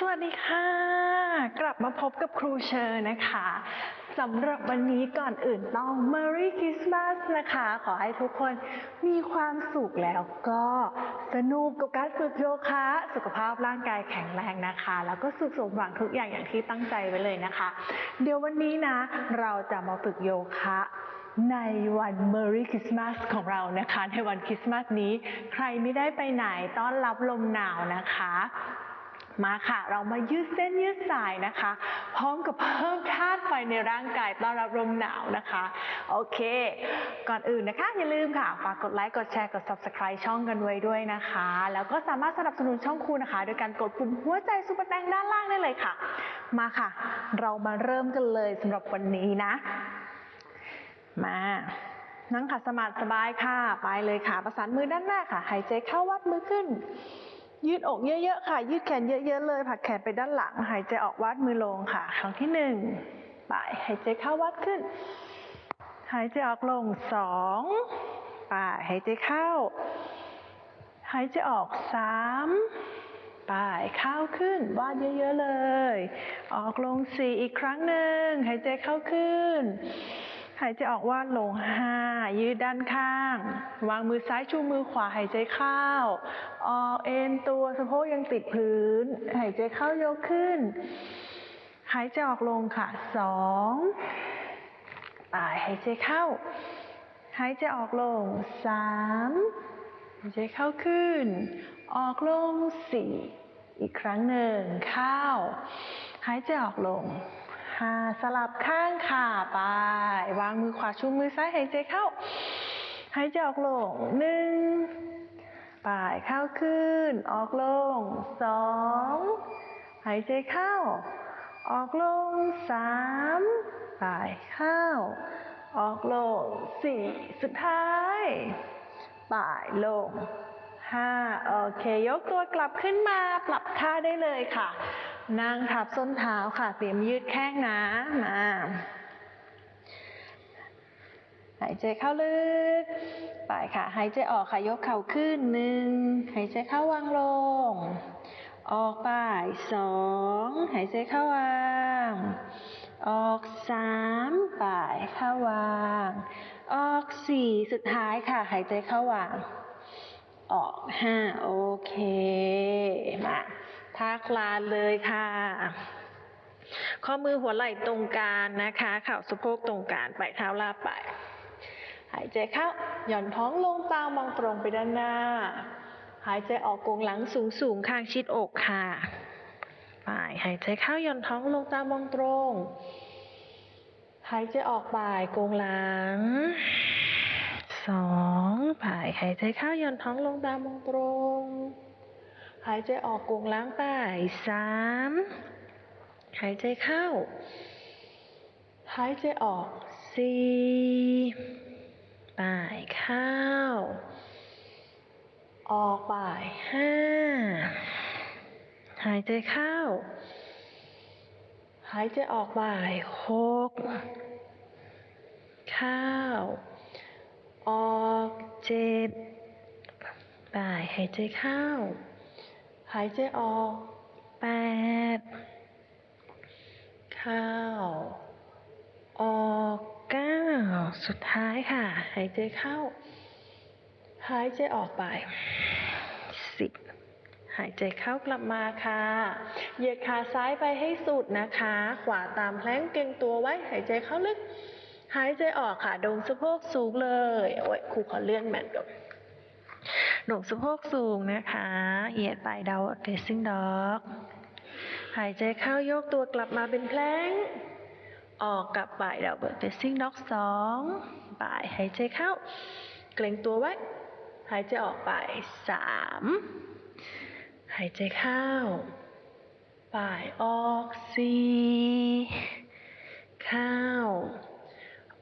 สวัสดีค่ะ กลับมาพบกับครูเชอร์นะคะสำหรับวันนี้ก่อนอื่นต้อง Merry Christmas นะคะ ขอให้ทุกคนมีความสุขแล้วก็สนุกกับการฝึกโยคะ สุขภาพร่างกายแข็งแรงนะคะ แล้วก็สุขสมหวังทุกอย่างอย่างที่ตั้งใจไว้เลยนะคะ เดี๋ยววันนี้นะ เราจะมาฝึกโยคะในวัน Merry Christmas ของเรานะคะ ในวันคริสต์มาสนี้ ใครไม่ได้ไปไหนต้อนรับลมหนาวนะคะ มาค่ะ เรามายืดเส้นยืดสายนะคะ พร้อมกับเพิ่มธาตุไฟในร่างกายต้อนรับลมหนาวนะคะ โอเค ก่อนอื่นนะคะ อย่าลืมค่ะ ฝากกดไลค์ กดแชร์ กด subscribe ช่องกันไว้ด้วยนะคะ แล้วก็สามารถสนับสนุนช่องครูนะคะ โดยการกดปุ่มหัวใจซุปเปอร์แตงด้านล่างได้เลยค่ะ มาค่ะ เรามาเริ่มกันเลยสำหรับวันนี้นะ มานั่งขัดสมาธิสบายค่ะ ไปเลยค่ะ ประสานมือด้านหน้าค่ะ หายใจเข้าวัดมือขึ้น ยืดอกเยอะๆค่ะ ยืดแขนเยอะๆเลยผลักแขนไปด้านหลัง หายใจออกวัดมือลงค่ะ ครั้งที่หนึ่งไปหายใจเข้าวัดขึ้น หายใจออกลงสองไปหายใจเข้า หายใจออกสามไปเข้าขึ้นวาดเยอะๆเลย ออกลงสี่อีกครั้งหนึ่งหายใจเข้าขึ้น หายใจออกว่าลงห้ายืดด้านข้าง วางมือซ้ายชูมือขวาหายใจเข้า ออกเอ็นตัวสะโพกยังติดพื้น หายใจเข้ายกขึ้น หายใจออกลงค่ะสองไปหายใจเข้า หายใจออกลงสามหายใจเข้าขึ้น ออกลงสี่อีกครั้งหนึ่งเข้า หายใจออกลง ห้าสลับข้างค่ะไป วางมือขวาชูมือซ้ายหายใจเข้า หายใจออกลงหนึ่งไปเข้าขึ้น ออกลงสองหายใจเข้า ออกลงสามไปเข้า ออกลงสี่สุดท้ายป่ายลงห้าโอเค ยกตัวกลับขึ้นมาปรับท่าได้เลยค่ะ นั่งทับส้นเท้าค่ะ เตรียมยืดแข้งนะมาหายใจเข้าลึกไปค่ะหายใจออกค่ะยกเข่าขึ้นหนึ่งหายใจเข้าวางลง ออกไปสองหายใจเข้าวาง ออกสามไปเข้าวาง ออกสี่สุดท้ายค่ะ หายใจเข้าวาง ออกห้าโอเค มา ท่าคลานเลยค่ะ ข้อมือหัวไหล่ตรงกลางนะคะ เข่าสะโพกตรงกลางปลายเท้าลาบไปหายใจเข้าหย่อนท้องลงตามองตรงไปด้านหน้า หายใจออกกงหลังสูงสูงๆข้างชิดอกค่ะไปหายใจเข้าหย่อนท้องลงตามองตรง หายใจออกบ่ายกงหลังสองบ่ายหายใจเข้าหย่อนท้องลงตามองตรง หายใจออกกงล้างบ่ายสามหายใจเข้า หายใจออกสี่บ่ายเข้า ออกบ่ายห้าหายใจเข้า หายใจออกบ่ายหกเข้า ออกเจ็ดบ่ายหายใจเข้า หายใจออกแปดเข้า ออกเก้าสุดท้ายค่ะ หายใจเข้า หายใจออกไปสิบหายใจเข้ากลับมาค่ะ เหยียดขาซ้ายไปให้สุดนะคะ ขวาตามแพลงเก่งตัวไว้ หายใจเข้าลึก หายใจออกค่ะ ดงสะโพกสูงเลย โอ้ยครูขอเลื่อนแมทก่อน ดงสะโพกสูงนะคะ เหยียดไปดาวเดซิ่งด็อก หายใจเข้ายกตัวกลับมาเป็นแพลงออกกลับบ่ายดาวเบิร์ดเฟซซิ่งด็อกสองบ่ายหายใจเข้า เกรงตัวไว้ หายใจออกไปสามหายใจเข้าบ่ายออกสี่เข้า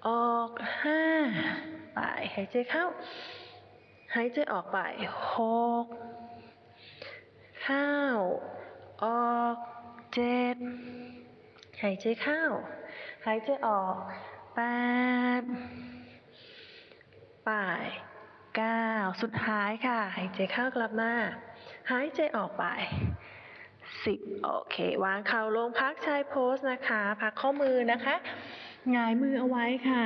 ออกห้าบ่ายหายใจเข้า หายใจออกไปหกเข้า ออกเจ็ดหายใจเข้า หายใจออกแปดป่ายเก้าสุดท้ายค่ะ หายใจเข้ากลับมาหายใจออกไปสิบโอเค วางเข่าลงพักชายโพสนะคะ พักข้อมือนะคะ หงายมือเอาไว้ค่ะ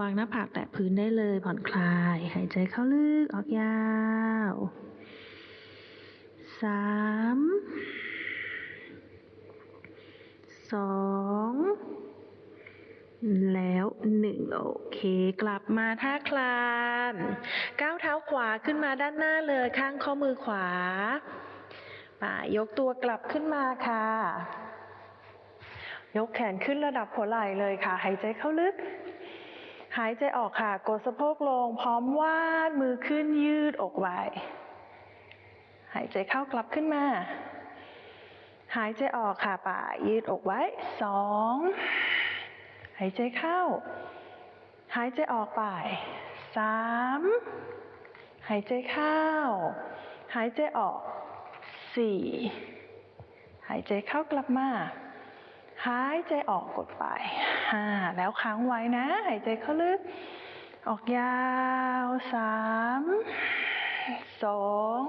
วางหน้าผากแตะพื้นได้เลยผ่อนคลาย หายใจเข้าลึกออกยาวสามสองแล้วหนึ่งโอเค กลับมาท่าคลานก้าวเท้าขวาขึ้นมาด้านหน้าเลยข้างข้อมือขวาป่ายกตัวกลับขึ้นมาค่ะ ยกแขนขึ้นระดับหัวไหล่เลยค่ะ หายใจเข้าลึก หายใจออกค่ะ กดสะโพกลง พร้อมวาดมือขึ้นยืดอกไว้ หายใจเข้ากลับขึ้นมา หายใจออกค่ะป่ายืดอกไว้สองหายใจเข้า หายใจออกไปสามหายใจเข้า หายใจออกสี่หายใจเข้ากลับมา หายใจออกกดไปห้าแล้วค้างไว้นะ หายใจเข้าลึก ออกยาวสามสอง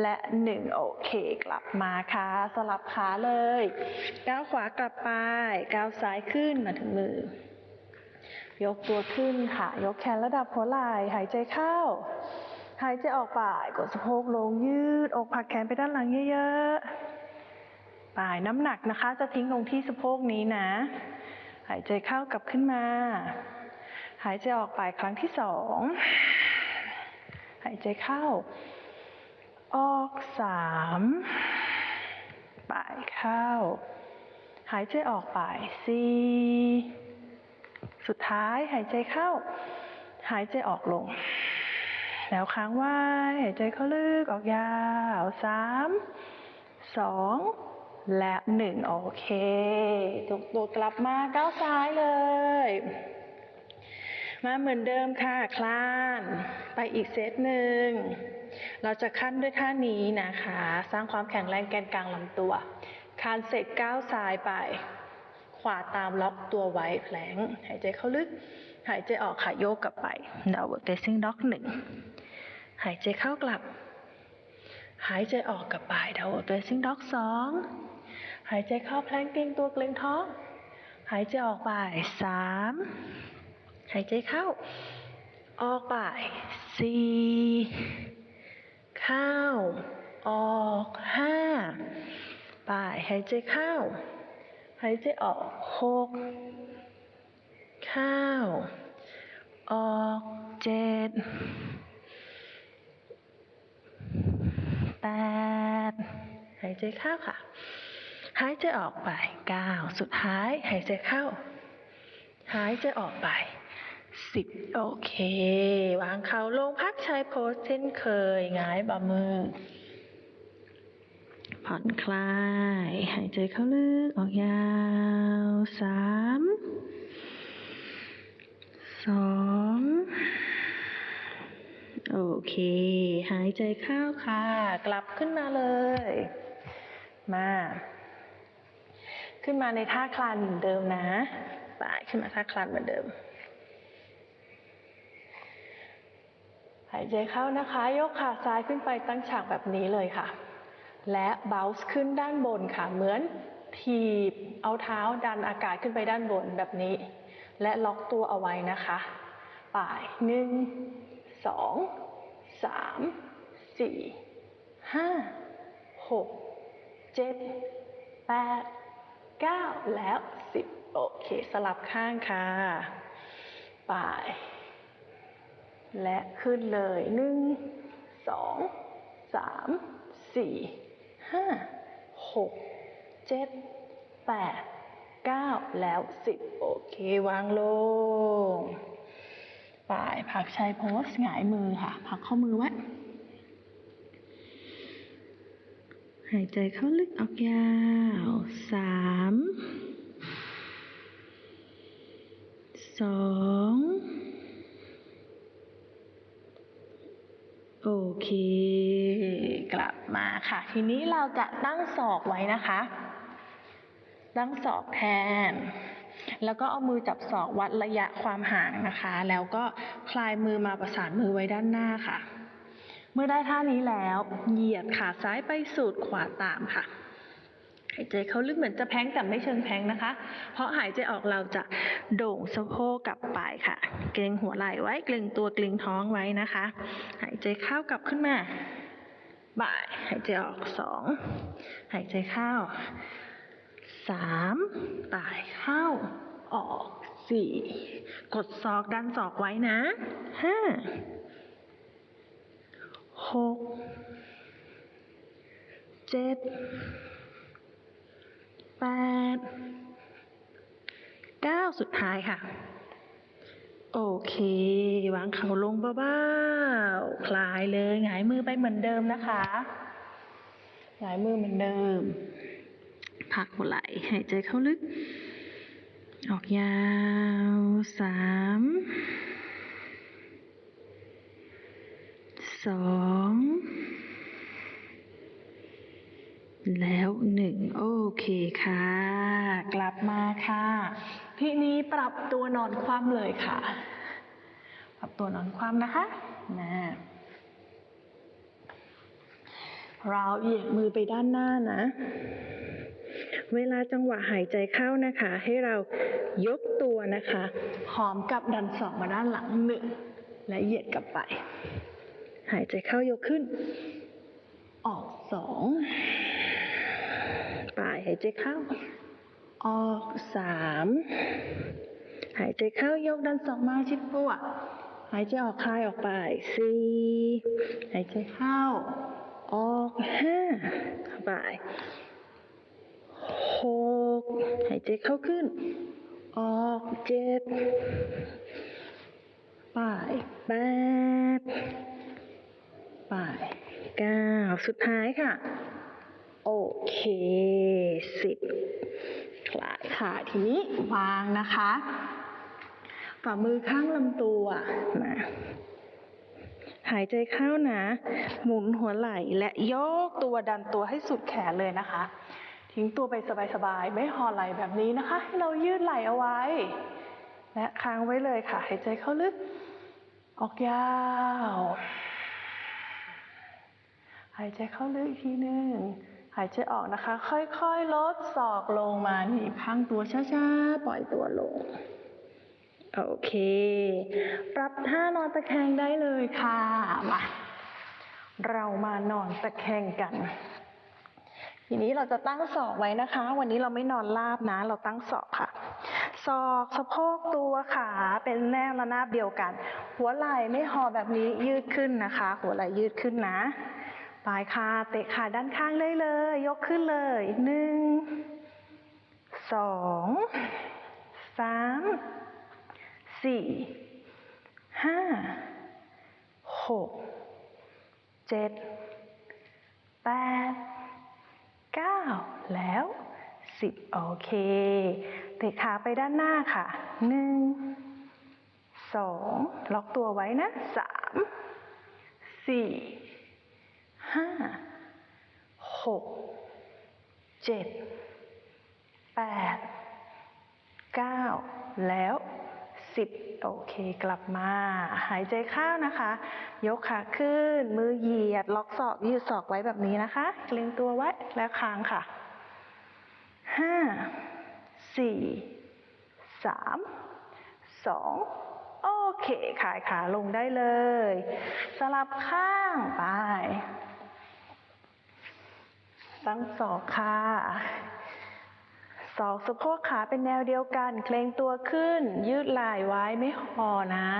และหนึ่งโอเคกลับมาค่ะ สลับขาเลยก้าวขวากลับไปก้าวซ้ายขึ้นมาถึงมือ ยกตัวขึ้นค่ะ ยกแขนระดับหัวไหล่หายใจเข้าหายใจออกไปกดสะโพกลงยืด อกผักแขนไปด้านหลังเยอะๆ ป่ายน้ำหนักนะคะ จะทิ้งลงที่สะโพกนี้นะ หายใจเข้ากลับขึ้นมา หายใจออกไปครั้งที่สองหายใจเข้า ออกสามป่ายเข้า หายใจออกไปสี่สุดท้ายหายใจเข้า หายใจออกลง แล้วค้างไว้ หายใจเข้าลึกออกยาวสามสอง และหนึ่งโอเคตกตัวกลับมาก้าวซ้ายเลย มาเหมือนเดิมค่ะ คลาน ไปอีกเซตหนึ่ง เราจะขั้นด้วยท่านี้นะคะ สร้างความแข็งแรงแกนกลางลำตัวคานเสร็จก้าวซ้ายไป ขวาตามล็อกตัวไว้แผลง หายใจเข้าลึก หายใจออกค่ะโยกกลับไป downward facing dog หนึ่งหายใจเข้ากลับ หายใจออกกลับไป downward facing dog สอง หายใจเข้าแพลงเกร็งตัวเกร็งท้อง หายใจออกไปสามหายใจเข้า ออกไปสี่เข้า ออกห้าไปหายใจเข้า หายใจออกหกเข้า ออกเจ็ดแปดหายใจเข้าค่ะ หายใจออกไปเก้าสุดท้ายหายใจเข้า หายใจออกไปสิบโอเค วางเข่าลงพักชายโพสเช่นเคยหงายบ่ามือ ผ่อนคลาย หายใจเข้าลึกออกยาวสามสองโอเค หายใจเข้าค่ะ กลับขึ้นมาเลย มา ขึ้นมาในท่าคลานเหมือนเดิมนะไปขึ้นมาท่าคลานเหมือนเดิม หายใจเข้านะคะ ยกขาซ้ายขึ้นไปตั้งฉากแบบนี้เลยค่ะ และเบลส์ขึ้นด้านบนค่ะ เหมือนถีบเอาเท้าดันอากาศขึ้นไปด้านบนแบบนี้ และล็อกตัวเอาไว้นะคะป่ายหนึ่งสองสามสี่ห้าหกเจ็ดแปด เก้าแล้วสิบโอเค สลับข้างค่ะป่าย และขึ้นเลยหนึ่งสองสามสี่ห้าหกเจ็ดแปดเก้าแล้วสิบโอเค วางลงปาย พักชายโพสหงายมือค่ะ พักข้อมือไว้ หายใจเข้าลึกออกยาวสามสองโอเค กลับมาค่ะ ทีนี้เราจะตั้งศอกไว้นะคะ ตั้งศอกแทน แล้วก็เอามือจับศอกวัดระยะความห่างนะคะ แล้วก็คลายมือมาประสานมือไว้ด้านหน้าค่ะ เมื่อได้ท่านี้แล้ว เหยียดขาซ้ายไปสุดขวาตามค่ะ หายใจเข้าลึกเหมือนจะแพ้งแต่ไม่เชิงแพ้งนะคะ เพราะหายใจออกเราจะโด่งสะโพกกลับไปค่ะ เกรงหัวไหล่ไว้เกรงตัวเกรงท้องไว้นะคะ หายใจเข้ากลับขึ้นมาบ่ายหายใจออกสองหายใจเข้าสามบ่ายเข้าออกสี่กดศอกดันศอกไว้นะห้า หกเจ็ดแปดเก้าสุดท้ายค่ะ โอเค วางเข่าลงเบาๆคลายเลยหงายมือไปเหมือนเดิมนะคะหงายมือเหมือนเดิม พักหัวไหล่หายใจเข้าลึก ออกยาวสาม สองแล้วหนึ่งโอเคค่ะ กลับมาค่ะ ทีนี้ปรับตัวนอนคว่ำเลยค่ะ ปรับตัวนอนคว่ำนะคะนะเราเหยียดมือไปด้านหน้านะ เวลาจังหวะหายใจเข้านะคะ ให้เรายกตัวนะคะพร้อมกับดันศอกมาด้านหลังหนึ่งและเหยียดกลับไป หายใจเข้ายกขึ้น ออกสองปลายหายใจเข้า ออกสามหายใจเข้ายกดันศอกมาชิดตัว หายใจออกคลายออกไปสี่หายใจเข้า ออกห้าไปหกหายใจเข้าขึ้น ออกเจ็ดไปแปด ไปเก้าสุดท้ายค่ะ โอเคสิบคลายค่ะ ทีนี้วางนะคะ ฝ่ามือข้างลำตัวนะหายใจเข้านะ หมุนหัวไหล่และยกตัวดันตัวให้สุดแขนเลยนะคะ ทิ้งตัวไปสบายๆ ไม่ห่อไหล่แบบนี้นะคะ ให้เรายืดไหล่เอาไว้ และค้างไว้เลยค่ะ หายใจเข้าลึก ออกยาว หายใจเข้าลึกอีกทีหนึ่งหายใจออกนะคะ ค่อยๆลดศอกลงมาหนีบข้างตัวช้าๆ ปล่อยตัวลง โอเค ปรับท่านอนตะแคงได้เลยค่ะ มา เรามานอนตะแคงกัน ทีนี้เราจะตั้งศอกไว้นะคะ วันนี้เราไม่นอนราบนะ เราตั้งศอกค่ะศอกสะโพกตัวขาเป็นแนวระนาบเดียวกัน หัวไหล่ไม่ห่อแบบนี้ยืดขึ้นนะคะ หัวไหล่ยืดขึ้นนะ ปลายขาเตะขาด้านข้างได้เลย ยกขึ้นเลยหนึ่งสองสามสี่ห้าหกเจ็ดแปดเก้าแล้วสิบโอเค เตะขาไปด้านหน้าค่ะหนึ่งสองล็อกตัวไว้นะสามสี่ ห้าหกเจ็ดแปดเก้าแล้วสิบโอเคกลับมา หายใจเข้านะคะ ยกขาขึ้น มือเหยียด ล็อกศอกยืดศอกไว้แบบนี้นะคะเกรงตัวไว้แล้วค้างค่ะห้าสี่สามสองโอเคขายขาลงได้เลย สลับข้างไป ตั้งศอกค่ะศอกสะโพกขาเป็นแนวเดียวกัน เคลงตัวขึ้น ยืดไหล่ไว้ไม่ห่อนะ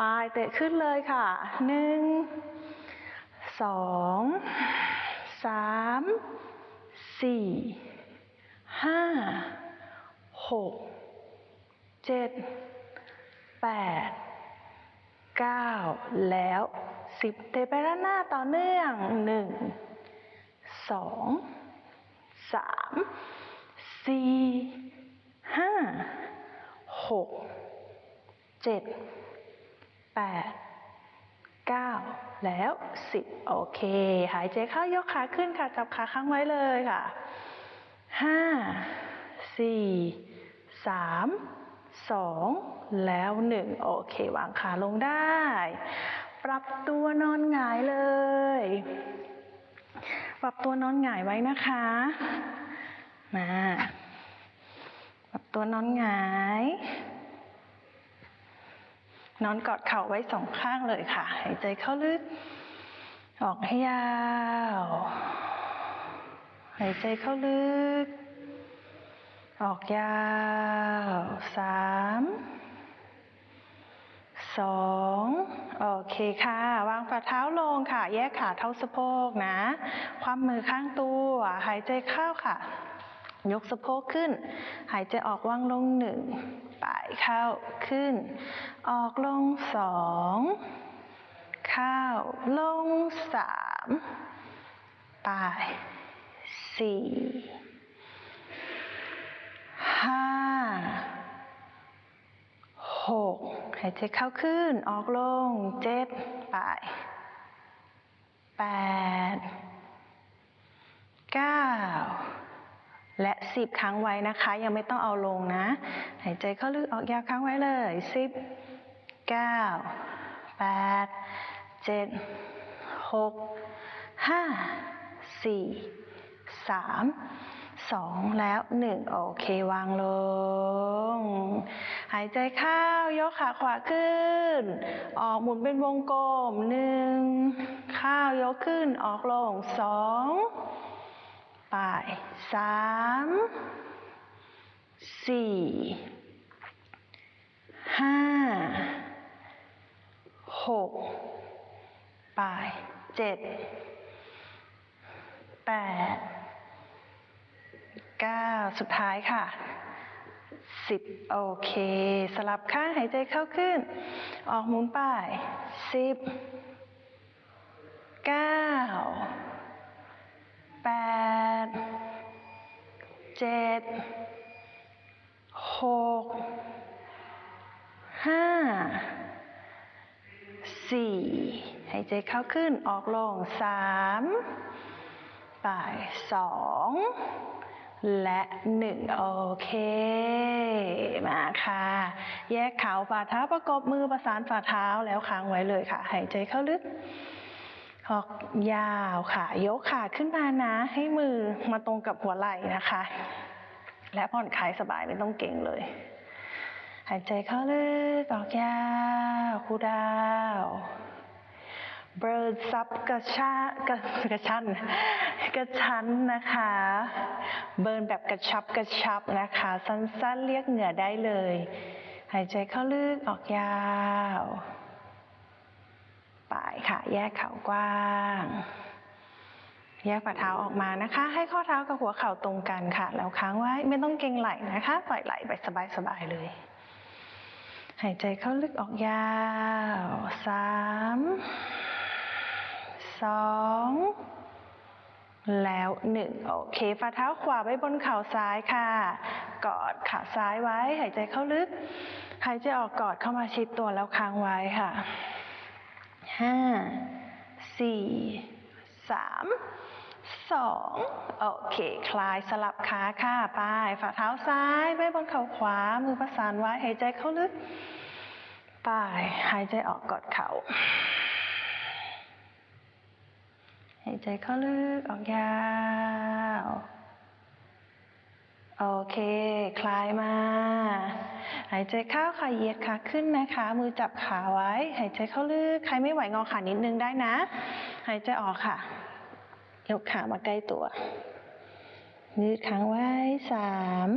ปลายเตะขึ้นเลยค่ะ หนึ่ง สอง สาม สี่ ห้า หก เจ็ด แปด เก้า แล้วสิบเตะไปด้านหน้าต่อเนื่องหนึ่ง สองสามสี่ห้าหกเจ็ดแปดเก้าแล้วสิบโอเค หายใจเข้ายกขาขึ้นค่ะ จับขาค้างไว้เลยค่ะห้าสี่สามสองแล้วหนึ่งโอเค วางขาลงได้ ปรับตัวนอนหงายเลย ปรับตัวนอนหงายไว้นะคะ มา ปรับตัวนอนหงาย นอนกอดเข่าไว้สองข้างเลยค่ะ หายใจเข้าลึก ออกให้ยาว หายใจเข้าลึก ออกยาวสาม สองโอเคค่ะ วางฝ่าเท้าลงค่ะ แยกขาเท่าสะโพกนะ ความมือข้างตัวหายใจเข้าค่ะ ยกสะโพกขึ้น หายใจออกว่างลงหนึ่งป่ายเข้าขึ้น ออกลงสองเข้าลงสามป่ายสี่ห้า หกหายใจเข้าขึ้น ออกลงเจ็ดป่าแปดเก้าและสิบครั้งไว้นะคะ ยังไม่ต้องเอาลงนะ หายใจเข้าลึกออกยาวครั้งไว้เลยสิบเก้าแปดเจ็ดหกห้าสี่สาม สองแล้วหนึ่งโอเค วางลง หายใจเข้ายกขาขวาขึ้น ออกหมุนเป็นวงกลมหนึ่งข้าวยกขึ้นออกลงสองป่ายสามสี่ห้าหกป่ายเจ็ดแปด เก้าสุดท้ายค่ะสิบโอเค สลับข้างหายใจเข้าขึ้น ออกหมุนป่ายสิบเก้าแปดเจ็ดหกห้าสี่หายใจเข้าขึ้นออกลงสามป่ายสอง และหนึ่งโอเค มาค่ะ แยกเข่าฝ่าเท้าประกบมือประสานฝ่าเท้าแล้วค้างไว้เลยค่ะ หายใจเข้าลึกออกยาวค่ะ ยกขาขึ้นมานะ ให้มือมาตรงกับหัวไหล่นะคะ และผ่อนคลายสบายไม่ต้องเก่งเลย หายใจเข้าลึกออกยาวคูลดาวเบิร์ดซับกระชากระกระชั้น กระชั้นนะคะ เบิร์นแบบกระชับกระชับนะคะ สั้นๆเรียกเหงื่อได้เลย หายใจเข้าลึกออกยาวปลายค่ะ แยกเข่ากว้าง แยกฝ่าเท้าออกมานะคะ ให้ข้อเท้ากับหัวเข่าตรงกันค่ะ แล้วค้างไว้ไม่ต้องเกรงไหล่นะคะ ปล่อยไหล่ไปสบายๆเลย หายใจเข้าลึกออกยาวสามสอง แล้วหนึ่งโอเคฝ่าเท้าขวาไว้บนเข่าซ้ายค่ะ กอดขาซ้ายไว้ หายใจเข้าลึก หายใจออกกอดเข้ามาชิดตัวแล้วค้างไว้ค่ะห้าสี่สามสองโอเค คลายสลับขาค่ะไปฝ่าเท้าซ้ายไว้บนเข่าขวา มือประสานไว้ หายใจเข้าลึก ไป หายใจออกกอดเข่าายใจเข้าลึกออกยาว โอเค คลายมา หายใจเข้าค่ะเหยียดขาขึ้นนะคะ มือจับขาไว้ หายใจเข้าลึก ใครไม่ไหวงอขานิดนึงได้นะ หายใจออกค่ะ ยกขามาใกล้ตัวยืดค้างไว้สาม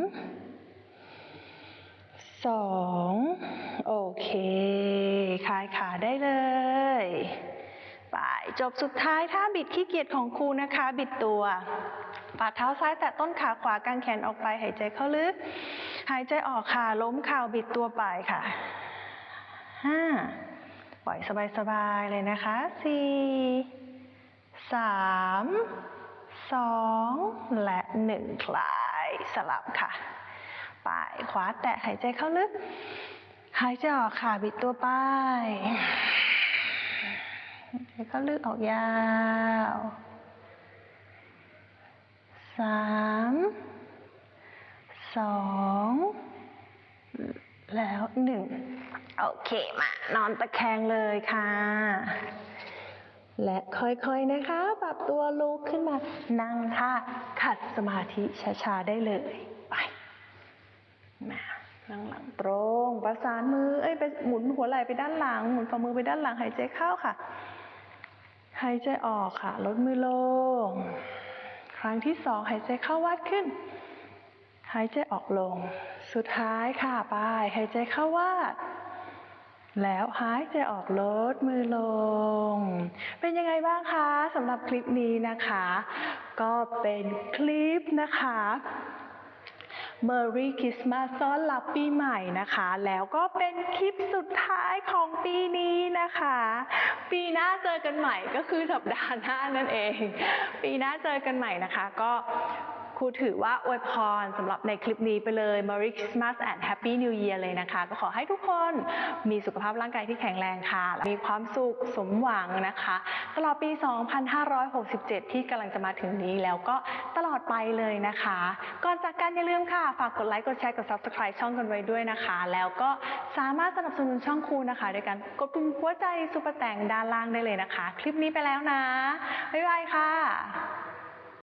สองโอเค คลายขาได้เลย จบสุดท้ายท่าบิดขี้เกียจของครูนะคะ บิดตัวฝ่าเท้าซ้ายแตะต้นขาขวากางแขนออกไป หายใจเข้าลึก หายใจออกค่ะ ล้มข่าบิดตัวไปค่ะห้าปล่อยสบายๆเลยนะคะสี่สามสองและหนึ่งคลายสลับค่ะปลายขวาแตะหายใจเข้าลึก หายใจออกค่ะ บิดตัวไป หายเข้าลึกออกยาวสามสองแล้วหนึ่งโอเคมานอนตะแคงเลยค่ะ และค่อยๆนะคะ ปรับตัวลุกขึ้นมานั่งท่าขัดสมาธิช้าๆได้เลย ไปมานั่งหลังตรง ประสานมือ เอ้ยไปหมุนหัวไหล่ไปด้านหลัง หมุนฝ่ามือไปด้านหลัง หายใจเข้าค่ะ หายใจออกค่ะ ลดมือลง ครั้งที่สองหายใจเข้าวัดขึ้น หายใจออกลง สุดท้ายค่ะไปหายใจเข้าวาดแล้วหายใจออกลดมือลง เป็นยังไงบ้างคะสำหรับคลิปนี้นะคะ ก็เป็นคลิปนะคะ Merry Christmas ต้อนรับปีใหม่นะคะ แล้วก็เป็นคลิปสุดท้ายของปีนี้นะคะ ปีหน้าเจอกันใหม่ก็คือสัปดาห์หน้านั่นเอง ปีหน้าเจอกันใหม่นะคะ ก็ รูถือว่าอวยพรสำหรับในคลิปนี้ไปเลย Merry Christmas and Happy New Year เลยนะคะ ก็ขอให้ทุกคนมีสุขภาพร่างกายที่แข็งแรงค่ะ มีความสุขสมหวังนะคะ ตลอดปี 2567 ที่กำลังจะมาถึงนี้แล้วก็ตลอดไปเลยนะคะ ก่อนจากกันอย่าลืมค่ะ ฝากกดไลค์ กดแชร์ กด subscribe ช่องกันไว้ด้วยนะคะ แล้วก็สามารถสนับสนุนช่องครูนะคะโดยการกดปุ่มหัวใจซุปเปอร์แตงด้านล่างได้เลยนะคะ คลิปนี้ไปแล้วนะบ๊ายบายค่ะ